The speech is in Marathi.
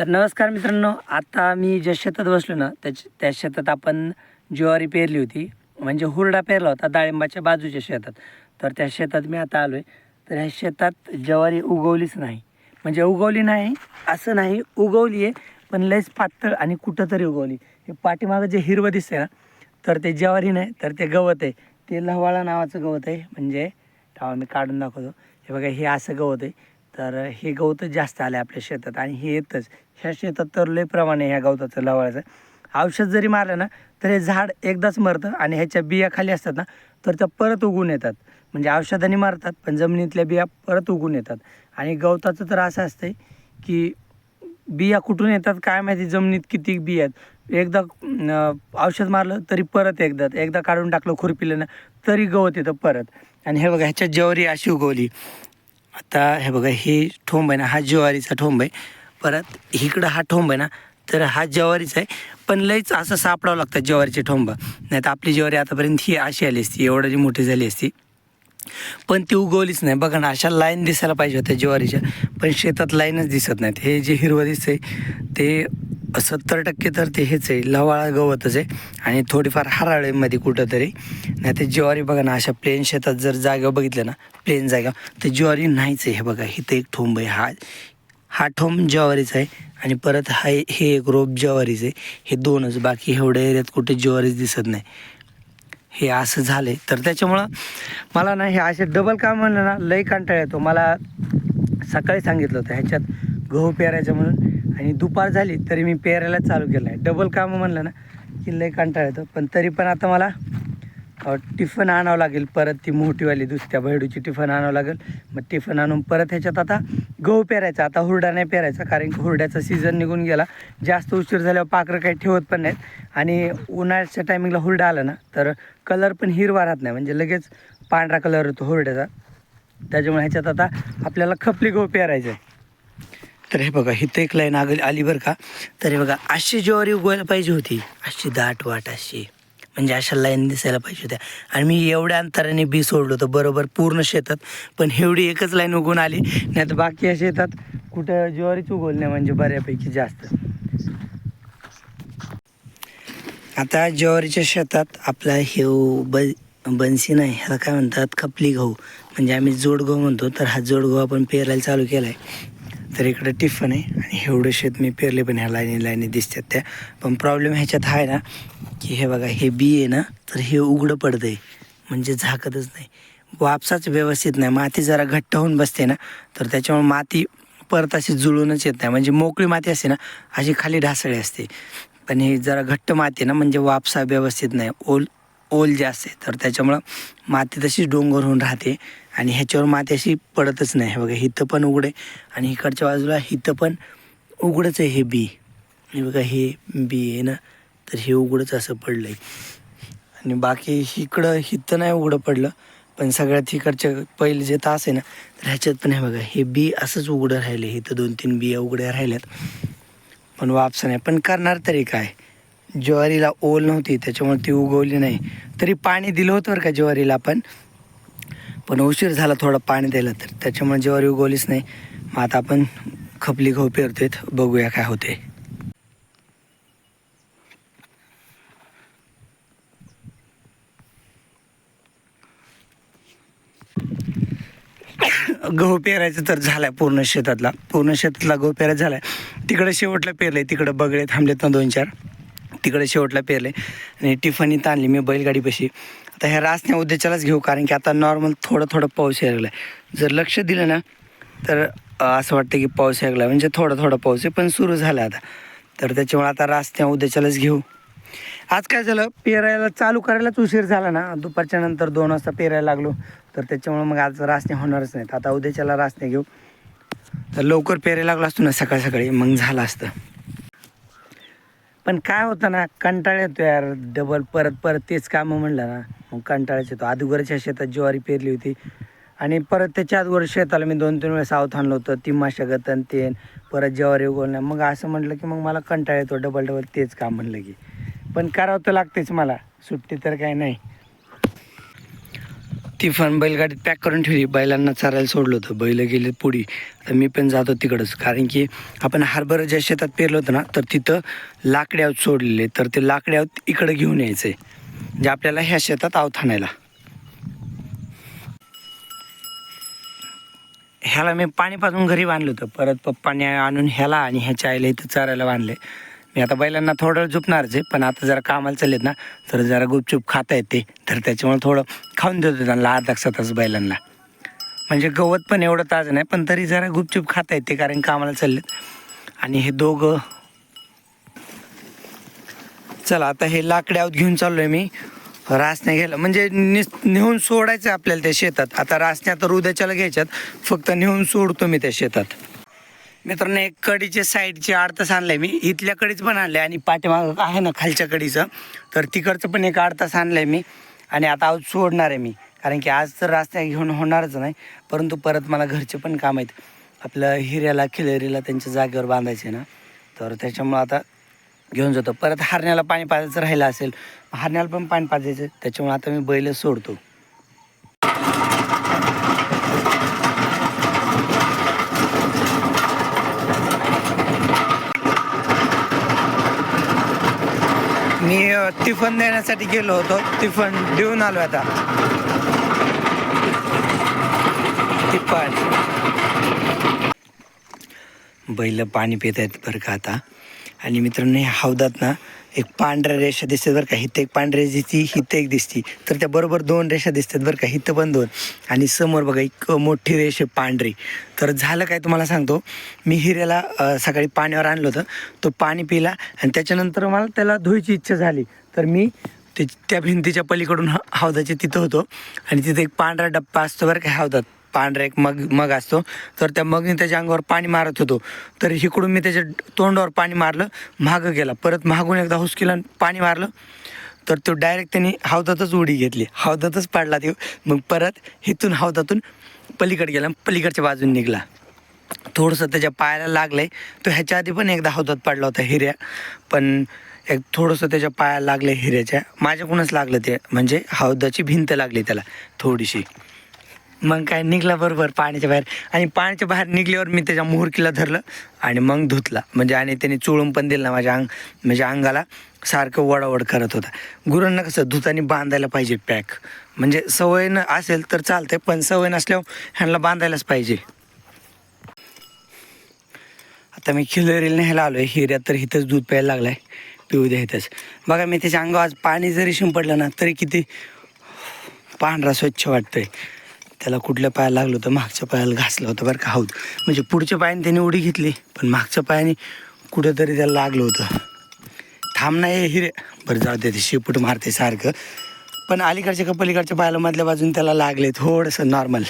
तर नमस्कार मित्रांनो आता मी ज्या शेतात बसलो ना त्याच त्या शेतात आपण ज्वारी पेरली होती. म्हणजे हुरडा पेरला होता डाळिंबाच्या बाजूच्या शेतात. तर त्या शेतात मी आता आलो आहे तर ह्या शेतात ज्वारी उगवलीच नाही. म्हणजे उगवली नाही असं नाही उगवली आहे पण लयच पातळ आणि कुठंतरी उगवली. हे पाठीमागं जे हिरवं दिसतंय ना तर ते ज्वारी नाही तर ते गवत आहे. ते लहवाळा नावाचं गवत आहे. म्हणजे मी काढून दाखवतो. हे बघा हे असं गवत आहे. तर हे गवतच जास्त आलं आपल्या शेतात आणि हे येतच. ह्या शेतात तर लय प्रमाणे ह्या गवताचं लवाळाचं. औषध जरी मारलं ना तर हे झाड एकदाच मरतं आणि ह्याच्या बिया खाली असतात ना तर त्या परत उगून येतात. म्हणजे औषधाने मारतात पण जमिनीतल्या बिया परत उगून येतात. आणि गवताचं तर असं असतंय की बिया कुठून येतात काय माहिती जमिनीत किती बिया आहेत. एकदा औषध मारलं तरी परत एकदा एकदा काढून टाकलं खुरपिलं ना तरी गवत येतं परत. आणि हे बघा ह्याच्यात ज्वारी अशी उगवली. आता हे बघा हे ठोंब आहे ना हा ज्वारीचा ठोंब आहे. परत इकडं हा ठोंब आहे ना तर हा ज्वारीचा आहे. पण लईच असं सापडावं लागतं ज्वारीचे ठोंब. नाही तर आपली ज्वारी आतापर्यंत ही अशी आली असती एवढी मोठी झाली असती. पण ती उगवलीच नाही. बघा ना अशा लाईन दिसायला पाहिजे होत्या ज्वारीच्या पण शेतात लाईनच दिसत नाहीत. हे जे हिरवं दिसतंय ते सत्तर टक्के तर ते हेच आहे लवाळा गवतच आहे. आणि थोडीफार हराळेमध्ये कुठंतरी नाही ते ज्वारी बघा ना अशा प्लेन शेतात जर जागा बघितलं ना प्लेन जागा तर ज्वारी नाहीच आहे. हे बघा इथं एक ठोंब आहे. हा हा ठोंब ज्वारीचा आहे आणि परत हा हे एक रोप ज्वारीचं आहे. हे दोनच बाकी एवढ्या एरियात कुठे ज्वारीच दिसत नाही. हे असं झाले तर त्याच्यामुळं मला ना हे असे डबल काम म्हणलं ना लई कंटाळा येतो. मला सकाळी सांगितलं होतं ह्याच्यात गहू पेरायचं म्हणून. आणि दुपार झाली तरी मी पेरायला चालू केलं आहे डबल कामं म्हणलं ना की लई कंटाळा येतो. पण तरी पण आता मला टिफन आणावं लागेल. परत ती मोठीवाली दुसऱ्या भैडूची टिफन आणावं लागेल. मग टिफन आणून परत ह्याच्यात आता गहू पेरायचा. आता हुरडा नाही पेरायचा कारण की हुरड्याचा सीझन निघून गेला. जास्त उशीर झाल्यावर पाखरं काही ठेवत पण नाहीत. आणि उन्हाळ्याच्या टायमिंगला हुरडा आला ना तर कलर पण हिरवा राहत नाही. म्हणजे लगेच पांढरा कलर होतो हुरड्याचा. त्याच्यामुळे ह्याच्यात आता आपल्याला खपली गहू पेरायचं आहे तर हे बघा इथं एक लाईन आग आली बरं का? तर हे बघा अशी ज्वारी उगवायला पाहिजे होती अशी दाट वाट अशी. म्हणजे अशा लाईन दिसायला पाहिजे होत्या. आणि मी एवढ्या अंतराने बी सोडलं होतं बरोबर पूर्ण शेतात. पण एवढी एकच लाईन उगवून आली नाही तर बाकी या शेतात कुठं ज्वारीच उगवली नाही म्हणजे बऱ्यापैकी जास्त. आता ज्वारीच्या शेतात आपला हे ब बन्सी नाही ह्याला काय म्हणतात? खपली गहू. म्हणजे आम्ही जोडगहू म्हणतो तर हा जोडगहू आपण पेरायला चालू केला आहे तर इकडं टिफन आहे आणि एवढं शेत मी पेरले पण ह्या लाईनी लाईनी दिसतात त्या. पण प्रॉब्लेम ह्याच्यात आहे ना की हे बघा हे बी आहे ना तर हे उघडं पडतं आहे म्हणजे झाकतच नाही. वापसाच व्यवस्थित नाही. माती जरा घट्ट होऊन बसते ना तर त्याच्यामुळे माती परत अशी जुळूनच येत नाही. म्हणजे मोकळी माती असते ना अशी खाली ढासळी असते. पण हे जरा घट्ट माती आहे ना म्हणजे वापसा व्यवस्थित नाही. ओल ओल जास्त आहे तर त्याच्यामुळं माती तशीच डोंगर होऊन राहते. आणि ह्याच्यावर माती अशी पडतच नाही. बघा हिथं पण उघडे. आणि इकडच्या बाजूला हिथं पण उघडच आहे हे बी. हे बघा हे बी आहे ना? तर हे उघडच असं पडलं आहे आणि बाकी इकडं हिथं नाही उघडं पडलं पण सगळ्यात इकडच्या पहिले जे तास आहे ना तर ह्याच्यात पण हे बघा हे बी असंच उघडं राहिले इथं दोन तीन बिया उघड्या राहिल्यात. पण वापसा नाही. पण करणार तरी काय? ज्वारीला ओल नव्हती त्याच्यामुळे ती उगवली नाही. तरी पाणी दिलं होतं बरं का ज्वारीला आपण. पण उशीर झाला थोडं पाणी द्यायला तर त्याच्यामुळे ज्वारी उगवलीच नाही. मग आता आपण खपली गहू पेरतोय बघूया काय होते गहू पेरायचं तर झालाय पूर्ण शेतातला. पूर्ण शेतातला गहू पेरायचा झालाय. तिकडे शेवटला पेरलंय तिकडं बगळे थांबलेत ना दोन चार. तिकडे शेवटला पेरले. आणि टिफनीत ताणली मी बैलगाडीपाशी. आता ह्या रासण्या उद्याच्यालाच घेऊ कारण की आता नॉर्मल थोडं थोडं पाऊस यायला आहे जर लक्ष दिलं ना तर असं वाटतं की पाऊस यायला म्हणजे थोडं थोडं पाऊस आहे पण सुरू झाला आता. तर त्याच्यामुळे आता रास्त्या उद्याच्यालाच घेऊ. आज काय झालं? पेरायला चालू करायलाच उशीर झाला ना. दुपारच्या नंतर दोन वाजता पेरायला लागलो. तर त्याच्यामुळे मग आज रासण्या होणारच नाहीत. आता उद्याच्याला रासण्या घेऊ. तर लवकर पेरायला लागलो असतो ना सकाळ सकाळी मग झालं असतं. पण काय होतं ना कंटाळा येतो यार. डबल परत परत तेच कामं म्हणलं ना मग कंटाळाच येतो. अगोदरच्या शेतात ज्वारी पेरली होती. आणि परत त्याच्या अगोदर शेताला मी दोन तीन वेळेस सावथ आणलं होतं. ती मशागत आणि तेन परत ज्वारी उगवणं मग असं म्हटलं की मग मला कंटाळा येतो. डबल डबल तेच काम म्हणलं की. पण करावं तर लागतेच मला. सुट्टी तर काही नाही. तिफान बैलगाडीत पॅक करून ठेवली. बैलांना चरायला सोडलं होतं. बैल गेले पुढी. तर मी पण जातो तिकडंच. कारण की आपण हरभरा ज्या शेतात पेरलं होतं ना तर तिथं लाकड्यावत सोडलेले. तर ते लाकड्यावत इकडं घेऊन यायचं. आहे म्हणजे आपल्याला ह्या शेतात आव आणायला. ह्याला मी पाणी पाजून घरी बांधलं होतं. परत पप्पाने आणून ह्याला आणि ह्याच्या आईला इथं चरायला बांधले. मी आता बैलांना थोडं झुपणारच आहे पण आता जरा कामाला चाललेत ना तर जरा गुपचूप खाता येते. तर त्याच्यामुळे थोडं खाऊन देतो त्यांना अर्धा तास बैलांना. म्हणजे गवत पण एवढं ताजं नाही पण तरी जरा गुपचूप खाता येते कारण कामाला चाललेत. आणि हे दोघं चला आता हे लाकड्यावर घेऊन चाललोय मी. रासण्या घ्यायला. म्हणजे नि नेऊन सोडायचं आपल्याला त्या शेतात. आता रासण्या तर उद्याच्याला घ्यायच्यात फक्त नेऊन सोडतो मी त्या शेतात. मित्रांनो एक कडीचे साईडचे आडतास आणलंय मी. इथल्या कडीच पण आणलंय आणि पाठीमाग आहे ना खालच्या कडीचं. तर तिकडचं पण एक आडतास आणलंय मी आणि आता आज सोडणार आहे मी. कारण की आज तर रास्ता घेऊन होणारच नाही परंतु परत मला घरचे पण काम आहेत. आपलं हिऱ्याला खिलेरीला त्यांच्या जागेवर बांधायचे ना. तर त्याच्यामुळं आता घेऊन जातो. परत हरण्याला पाणी पाजायचं राहिलं असेल हरण्याला पण पाणी पाजायचं त्याच्यामुळे आता मी बैल सोडतो मी अ, टिफन देण्यासाठी गेलो होतो. टिफन देऊन आलो आता. टिफन बैल पाणी पित आहेत बरं का आता. आणि मित्रांनो हौदात ना एक पांढऱ्या रेषा दिसतात बरं का. हिथं एक पांढऱ्या दिसती हिथं एक दिसती. तर त्या बरोबर दोन रेषा दिसतात बरं का. हिथं पण दोन. आणि समोर बघा एक मोठी रेषे पांढरी. तर झालं काय तुम्हाला सांगतो. मी हिऱ्याला सकाळी पाण्यावर आणलं होतं. तो पाणी पिला आणि त्याच्यानंतर मला त्याला धुवायची इच्छा झाली. तर मी ते त्या भिंतीच्या पलीकडून ह- हौदाच्या तिथं होतो. आणि तिथे एक पांढरा डप्पा असतो बरं का हौदात. पांढरा एक मग मग असतो. तर त्या मगने त्याच्या अंगावर पाणी मारत होतो. तर इकडून मी त्याच्या तोंडावर पाणी मारलं मागं गेला. परत मागून एकदा हुसकीला पाणी मारलं. तर तो डायरेक्ट त्यांनी हौदातच उडी घेतली. हौदातच पाडला तो. मग परत इथून हौदातून पलीकडे गेला पलीकडच्या बाजून निघला. थोडंसं त्याच्या पायाला लागलंय. तो ह्याच्या आधी पण एकदा हौदात पडला होता हिऱ्या. पण एक थोडंसं त्याच्या पायाला लागलं हिऱ्याच्या. माझ्याकडूनच लागलं ते. म्हणजे हौदाची भिंत लागली त्याला थोडीशी. मग काय निघला बरोबर पाण्याच्या बाहेर. आणि पाण्याच्या बाहेर निघल्यावर मी त्याच्या मुहूर्कीला धरलं आणि मग धुतला. म्हणजे आणि त्याने चोळून पण दिलं ना माझ्या अंग म्हणजे अंगाला सारखं वडावड करत होता. गुरांना कसं धुतानी बांधायला पाहिजे पॅक. म्हणजे सवय न असेल तर चालतंय पण सवय नसल्यावर ह्यांना बांधायलाच पाहिजे. आता मी खिलरीला न्यायला आलो आहे हिऱ्यात तर इथंच दूध प्यायला लागलं आहे पिऊ द्या इथंच बघा मी त्याच्या अंगावर आज पाणी जरी शिंपडलं ना तरी किती पांढरा स्वच्छ वाटतंय. त्याला कुठल्या पायाला लागलं होतं? मागच्या पायाला घासलं होतं बरं का? हाऊत म्हणजे पुढच्या पायाने त्याने उडी घेतली पण मागच्या पायाने कुठंतरी त्याला लागलं होतं. थांब नाही हिरे. बरं जाऊ दे ते शेपूट मारते सारखं. पण अलीकडच्या का पलीकडच्या पायाला मधल्या बाजून त्याला लागले थोडंसं नॉर्मल